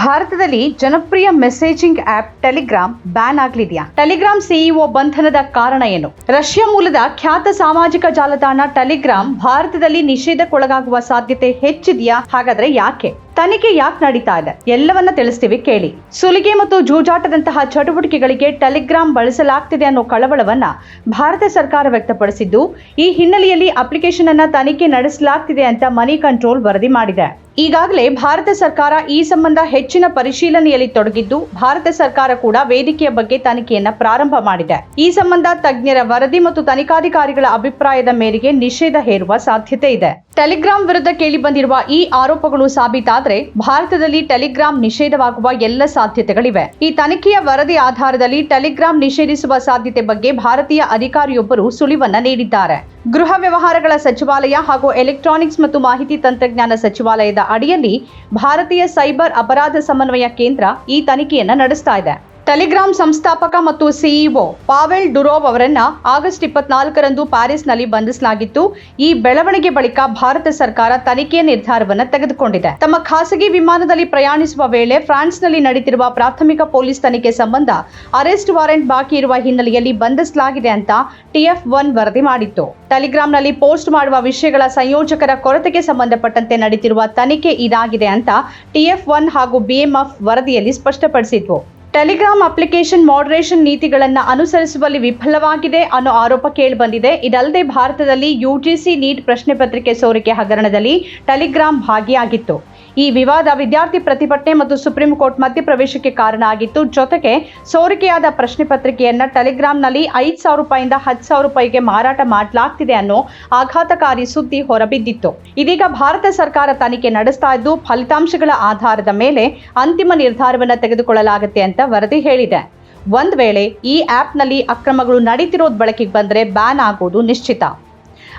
ಭಾರತದಲ್ಲಿ ಜನಪ್ರಿಯ messaging app Telegram ban ಆಗ್ಲಿದೆಯಾ? ಟೆಲಿಗ್ರಾಮ್ ಸಿಇಒ ಬಂಧನದ ಕಾರಣ ಏನು? ರಷ್ಯಾ ಮೂಲದ ಖ್ಯಾತ ಸಾಮಾಜಿಕ ಜಾಲತಾಣ ಟೆಲಿಗ್ರಾಮ್ ಭಾರತದಲ್ಲಿ ನಿಷೇಧಕ್ಕೊಳಗಾಗುವ ಸಾಧ್ಯತೆ ಹೆಚ್ಚಿದೆಯಾ? ಹಾಗಾದ್ರೆ ಯಾಕೆ? ತನಿಖೆ ಯಾಕೆ ನಡೀತಾ ಇದೆ? ಎಲ್ಲವನ್ನ ತಿಳಿಸ್ತೀವಿ, ಕೇಳಿ. ಸುಲಿಗೆ ಮತ್ತು ಜೂಜಾಟದಂತಹ ಚಟುವಟಿಕೆಗಳಿಗೆ ಟೆಲಿಗ್ರಾಮ್ ಬಳಸಲಾಗ್ತಿದೆ ಅನ್ನೋ ಕಳವಳವನ್ನ ಭಾರತ ಸರ್ಕಾರ ವ್ಯಕ್ತಪಡಿಸಿದ್ದು, ಈ ಹಿನ್ನೆಲೆಯಲ್ಲಿ ಅಪ್ಲಿಕೇಶನ್ ಅನ್ನ ತನಿಖೆ ನಡೆಸಲಾಗ್ತಿದೆ ಅಂತ ಮನಿ ಕಂಟ್ರೋಲ್ ವರದಿ ಮಾಡಿದೆ. ಈಗಾಗಲೇ ಭಾರತ ಸರ್ಕಾರ ಈ ಸಂಬಂಧ ಹೆಚ್ಚಿನ ಪರಿಶೀಲನೆಯಲ್ಲಿ ತೊಡಗಿದ್ದು, ಭಾರತ ಸರ್ಕಾರ ಕೂಡ ವೇದಿಕೆಯ ಬಗ್ಗೆ ತನಿಖೆಯನ್ನ ಪ್ರಾರಂಭ ಮಾಡಿದೆ. ಈ ಸಂಬಂಧ ತಜ್ಞರ ವರದಿ ಮತ್ತು ತನಿಖಾಧಿಕಾರಿಗಳ ಅಭಿಪ್ರಾಯದ ಮೇರೆಗೆ ನಿಷೇಧ ಹೇರುವ ಸಾಧ್ಯತೆ ಇದೆ. ಟೆಲಿಗ್ರಾಮ್ ವಿರುದ್ಧ ಕೇಳಿಬಂದಿರುವ ಈ ಆರೋಪಗಳು ಸಾಬೀತಾದರೆ ಭಾರತದಲ್ಲಿ ಟೆಲಿಗ್ರಾಮ್ ನಿಷೇಧವಾಗುವ ಎಲ್ಲ ಸಾಧ್ಯತೆಗಳಿವೆ. ಈ ತನಿಖೆಯ ವರದಿ ಆಧಾರದಲ್ಲಿ ಟೆಲಿಗ್ರಾಮ್ ನಿಷೇಧಿಸುವ ಸಾಧ್ಯತೆ ಬಗ್ಗೆ ಭಾರತೀಯ ಅಧಿಕಾರಿಯೊಬ್ಬರು ಸುಳಿವನ್ನ ನೀಡಿದ್ದಾರೆ. ಗೃಹ ವ್ಯವಹಾರಗಳ ಸಚಿವಾಲಯ ಹಾಗೂ ಎಲೆಕ್ಟ್ರಾನಿಕ್ಸ್ ಮತ್ತು ಮಾಹಿತಿ ತಂತ್ರಜ್ಞಾನ ಸಚಿವಾಲಯದ ಅಡಿಯಲ್ಲಿ ಭಾರತೀಯ ಸೈಬರ್ ಅಪರಾಧ ಸಮನ್ವಯ ಕೇಂದ್ರ ಈ ತನಿಖೆಯನ್ನ ನಡೆಸ್ತಾ ಇದೆ. ಟೆಲಿಗ್ರಾಮ್ ಸಂಸ್ಥಾಪಕ ಮತ್ತು ಸಿಇಒ ಪಾವೆಲ್ ಡುರೋವ್ ಅವರನ್ನ ಆಗಸ್ಟ್ ಇಪ್ಪತ್ನಾಲ್ಕರಂದು ಪ್ಯಾರಿಸ್ನಲ್ಲಿ ಬಂಧಿಸಲಾಗಿತ್ತು. ಈ ಬೆಳವಣಿಗೆ ಬಳಿಕ ಭಾರತ ಸರ್ಕಾರ ತನಿಖೆಯ ನಿರ್ಧಾರವನ್ನು ತೆಗೆದುಕೊಂಡಿದೆ. ತಮ್ಮ ಖಾಸಗಿ ವಿಮಾನದಲ್ಲಿ ಪ್ರಯಾಣಿಸುವ ವೇಳೆ ಫ್ರಾನ್ಸ್ನಲ್ಲಿ ನಡೆದಿರುವ ಪ್ರಾಥಮಿಕ ಪೊಲೀಸ್ ತನಿಖೆ ಸಂಬಂಧ ಅರೆಸ್ಟ್ ವಾರೆಂಟ್ ಬಾಕಿ ಇರುವ ಹಿನ್ನೆಲೆಯಲ್ಲಿ ಬಂಧಿಸಲಾಗಿದೆ ಅಂತ ಟಿಎಫ್ ಒನ್ ವರದಿ ಮಾಡಿತ್ತು. ಟೆಲಿಗ್ರಾಂನಲ್ಲಿ ಪೋಸ್ಟ್ ಮಾಡುವ ವಿಷಯಗಳ ಸಂಯೋಜಕರ ಕೊರತೆಗೆ ಸಂಬಂಧಪಟ್ಟಂತೆ ನಡೆದಿರುವ ತನಿಖೆ ಇದಾಗಿದೆ ಅಂತ ಟಿಎಫ್ ಒನ್ ಹಾಗೂ ಬಿಎಂಎಫ್ ವರದಿಯಲ್ಲಿ ಸ್ಪಷ್ಟಪಡಿಸಿದ್ವು ಟೆಲಿಗ್ರಾಮ್ ಅಪ್ಲಿಕೇಶನ್ ಮಾಡರೇಷನ್ ನೀತಿಗಳನ್ನು ಅನುಸರಿಸುವಲ್ಲಿ ವಿಫಲವಾಗಿದೆ ಅನ್ನೋ ಆರೋಪ ಕೇಳಿಬಂದಿದೆ. ಇದಲ್ಲದೆ ಭಾರತದಲ್ಲಿ ಯುಜಿಸಿ ನೀಟ್ ಪ್ರಶ್ನೆ ಪತ್ರಿಕೆ ಸೋರಿಕೆ ಹಗರಣದಲ್ಲಿ ಟೆಲಿಗ್ರಾಮ್ ಭಾಗಿಯಾಗಿತ್ತು. ಈ ವಿವಾದ ವಿದ್ಯಾರ್ಥಿ ಪ್ರತಿಭಟನೆ ಮತ್ತು ಸುಪ್ರೀಂ ಕೋರ್ಟ್ ಮಧ್ಯಪ್ರವೇಶಕ್ಕೆ ಕಾರಣ ಆಗಿತ್ತು. ಜೊತೆಗೆ ಸೋರಿಕೆಯಾದ ಪ್ರಶ್ನೆ ಪತ್ರಿಕೆಯನ್ನ ಟೆಲಿಗ್ರಾಂನಲ್ಲಿ ಐದು ಸಾವಿರ ರೂಪಾಯಿಂದ ಹತ್ತು ಸಾವಿರ ರೂಪಾಯಿಗೆ ಮಾರಾಟ ಮಾಡಲಾಗ್ತಿದೆ ಅನ್ನೋ ಆಘಾತಕಾರಿ ಸುದ್ದಿ ಹೊರಬಿದ್ದಿತ್ತು. ಇದೀಗ ಭಾರತ ಸರ್ಕಾರ ತನಿಖೆ ನಡೆಸ್ತಾ ಇದ್ದು, ಫಲಿತಾಂಶಗಳ ಆಧಾರದ ಮೇಲೆ ಅಂತಿಮ ನಿರ್ಧಾರವನ್ನು ತೆಗೆದುಕೊಳ್ಳಲಾಗುತ್ತೆ ಅಂತ ವರದಿ ಹೇಳಿದೆ. ಒಂದ್ ವೇಳೆ ಈ ಆಪ್ನಲ್ಲಿ ಅಕ್ರಮಗಳು ನಡೀತಿರೋದು ಬಳಕೆಗೆ ಬಂದರೆ ಬ್ಯಾನ್ ಆಗೋದು ನಿಶ್ಚಿತ.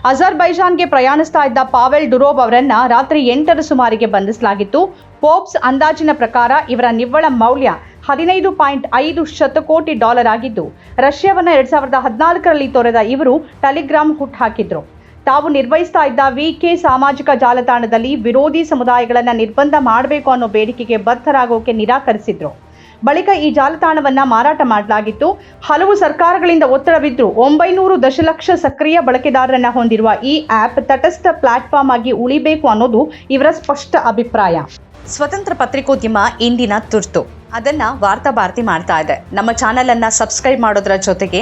ಅಜರ್ಬೈಜಾನ್ಗೆ ಪ್ರಯಾಣಿಸ್ತಾ ಇದ್ದ ಪಾವೆಲ್ ಡುರೋಬ್ ಅವರನ್ನ ರಾತ್ರಿ ಎಂಟರ ಸುಮಾರಿಗೆ ಬಂಧಿಸಲಾಗಿತ್ತು. ಪೋಪ್ಸ್ ಅಂದಾಜಿನ ಪ್ರಕಾರ ಇವರ ನಿವ್ವಳ ಮೌಲ್ಯ ಹದಿನೈದು ಪಾಯಿಂಟ್ ಐದು ಶತಕೋಟಿ ಡಾಲರ್ ಆಗಿದ್ದು, ರಷ್ಯಾವನ್ನು ಎರಡ್ ಸಾವಿರದ ಹದಿನಾಲ್ಕರಲ್ಲಿ ತೊರೆದ ಇವರು ಟೆಲಿಗ್ರಾಮ್ ಹುಟ್ಟುಹಾಕಿದ್ರು ತಾವು ನಿರ್ವಹಿಸ್ತಾ ಇದ್ದ ವಿಕೆ ಸಾಮಾಜಿಕ ಜಾಲತಾಣದಲ್ಲಿ ವಿರೋಧಿ ಸಮುದಾಯಗಳನ್ನು ನಿರ್ಬಂಧ ಮಾಡಬೇಕು ಅನ್ನೋ ಬೇಡಿಕೆಗೆ ಬದ್ಧರಾಗೋಕೆ ನಿರಾಕರಿಸಿದ್ರು. ಬಳಿಕ ಈ ಜಾಲತಾಣವನ್ನ ಮಾರಾಟ ಮಾಡಲಾಗಿತ್ತು. ಹಲವು ಸರ್ಕಾರಗಳಿಂದ ಒತ್ತಡವಿದ್ದು ಒಂಬೈನೂರು ದಶಲಕ್ಷ ಸಕ್ರಿಯ ಬಳಕೆದಾರರನ್ನ ಹೊಂದಿರುವ ಈ ಆಪ್ ತಟಸ್ಥ ಪ್ಲಾಟ್ಫಾರ್ಮ್ ಆಗಿ ಉಳಿಬೇಕು ಅನ್ನೋದು ಇವರ ಸ್ಪಷ್ಟ ಅಭಿಪ್ರಾಯ. ಸ್ವತಂತ್ರ ಪತ್ರಿಕೋದ್ಯಮ ಇಂದಿನ ತುರ್ತು. ಅದನ್ನ ವಾರ್ತಾ ಭಾರತಿ ಮಾಡ್ತಾ ಇದೆ. ನಮ್ಮ ಚಾನೆಲ್ ಅನ್ನ ಸಬ್ಸ್ಕ್ರೈಬ್ ಮಾಡೋದ್ರ ಜೊತೆಗೆ